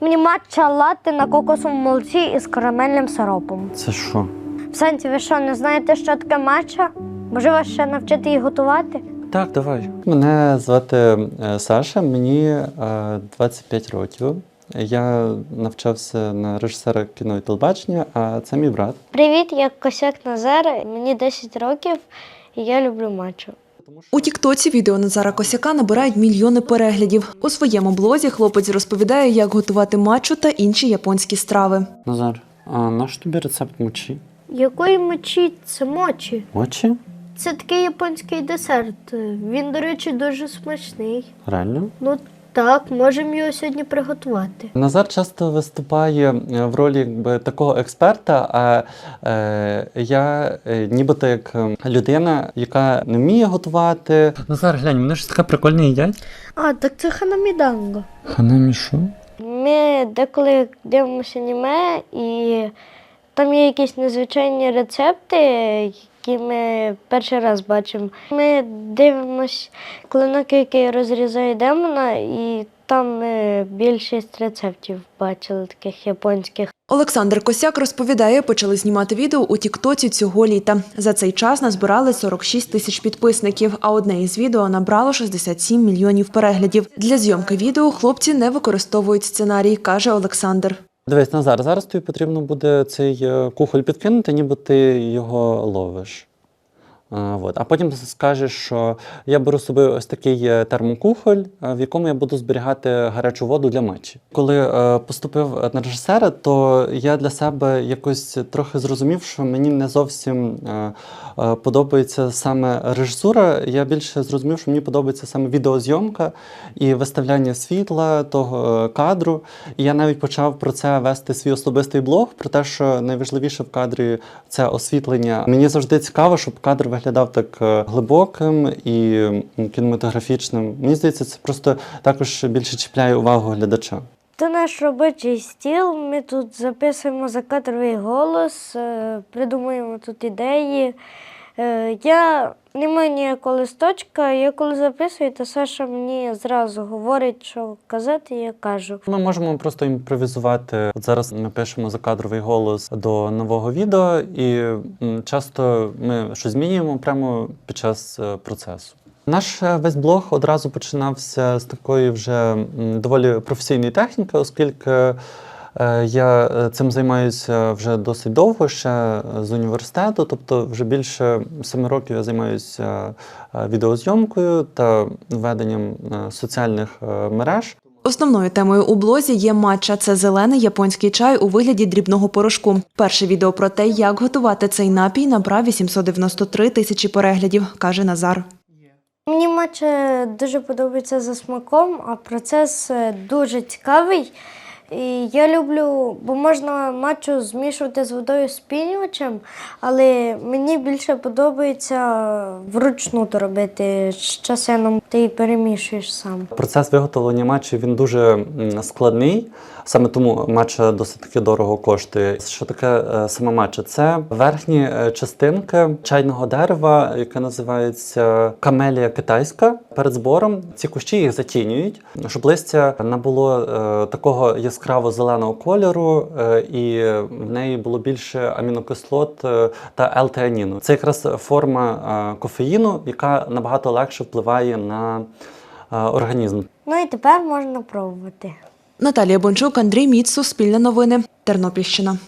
Мені матча лати на кокосовому молоці із карамельним сиропом. Це що? В сенсі, ви що, не знаєте, що таке матча? Може вас ще навчити її готувати? Так, давай. Мене звати е, Саша, мені е, 25 років. Я навчався на режисера кіно і телебачення, а це мій брат. Привіт, я Косяк Назар, мені 10 років і я люблю матчу. У Тіктоці відео Назара Косяка набирають мільйони переглядів. У своєму блозі хлопець розповідає, як готувати мачу та інші японські страви. Назар, а наш тобі рецепт мочі? Якої мочі це мочі? Мочі? Це такий японський десерт. Він, до речі, дуже смачний. Реально? Ну так, можемо його сьогодні приготувати. Назар часто виступає е, в ролі якби, такого експерта, а е, я е, нібито як е, людина, яка не вміє готувати. Назар, глянь, вони ж таке прикольне їдять. А, так це ханаміданго. Ханамі що? Ми деколи дивимося аніме, і там є якісь незвичайні рецепти, які ми перший раз бачимо. Ми дивимося клинок, який розрізає демона, і там ми більшість рецептів бачили таких японських. Олександр Косяк розповідає, почали знімати відео у Тіктоці цього літа. За цей час назбирали 46 тисяч підписників, а одне із відео набрало 67 мільйонів переглядів. Для зйомки відео хлопці не використовують сценарій, каже Олександр. Дивись, Назар, зараз тобі потрібно буде цей е, кухоль підкинути, ніби ти його ловиш. От. а потім скажеш, що я беру з собою ось такий е, термокухоль, е, в якому я буду зберігати гарячу воду для матчі. Коли е, поступив на режисера, то я для себе якось трохи зрозумів, що мені не зовсім подобається саме режисура. Я більше зрозумів, що мені подобається саме відеозйомка і виставляння світла того кадру. І я навіть почав про це вести свій особистий блог, про те, що найважливіше в кадрі це освітлення. Мені завжди цікаво, щоб кадр виглядав так е, глибоким і кінематографічним. Мені здається, це просто також більше чіпляє увагу глядача. Це наш робочий стіл. Ми тут записуємо закадровий голос, е, придумуємо тут ідеї. Е, Я не маю ніякого листочка, я коли записую, то Саша мені зразу говорить, що казати, я кажу. Ми можемо просто імпровізувати. От зараз ми пишемо закадровий голос до нового відео, і часто ми щось змінюємо прямо під час е, процесу. Наш е, весь блог одразу починався з такої вже доволі професійної техніки, оскільки я е, цим займаюся вже досить довго, ще е, з університету, тобто вже більше семи років я займаюся е, відеозйомкою та веденням е, соціальних е, мереж. Основною темою у блозі є матча. Це зелений японський чай у вигляді дрібного порошку. Перше відео про те, як готувати цей напій, набрав 893 тисячі переглядів, каже Назар. Мені матча дуже подобається за смаком, а процес е, дуже цікавий. І я люблю, бо можна матчу змішувати з водою спінювачем, але мені більше подобається вручну то робити з часином. Ти перемішуєш сам. Процес виготовлення матчів він дуже складний. Саме тому матча досить таки дорого коштує. Що таке е, сама матча? Це верхні е, частинки чайного дерева, яке називається камелія китайська. Перед збором ці кущі їх затінюють, щоб листя набуло е, такого яскраво зеленого кольору, е, і в неї було більше амінокислот е, та елтеаніну. Це якраз форма е, кофеїну, яка набагато легше впливає на організм. Ну і тепер можна пробувати. Наталія Бончук, Андрій Міц, Суспільне новини, Тернопільщина.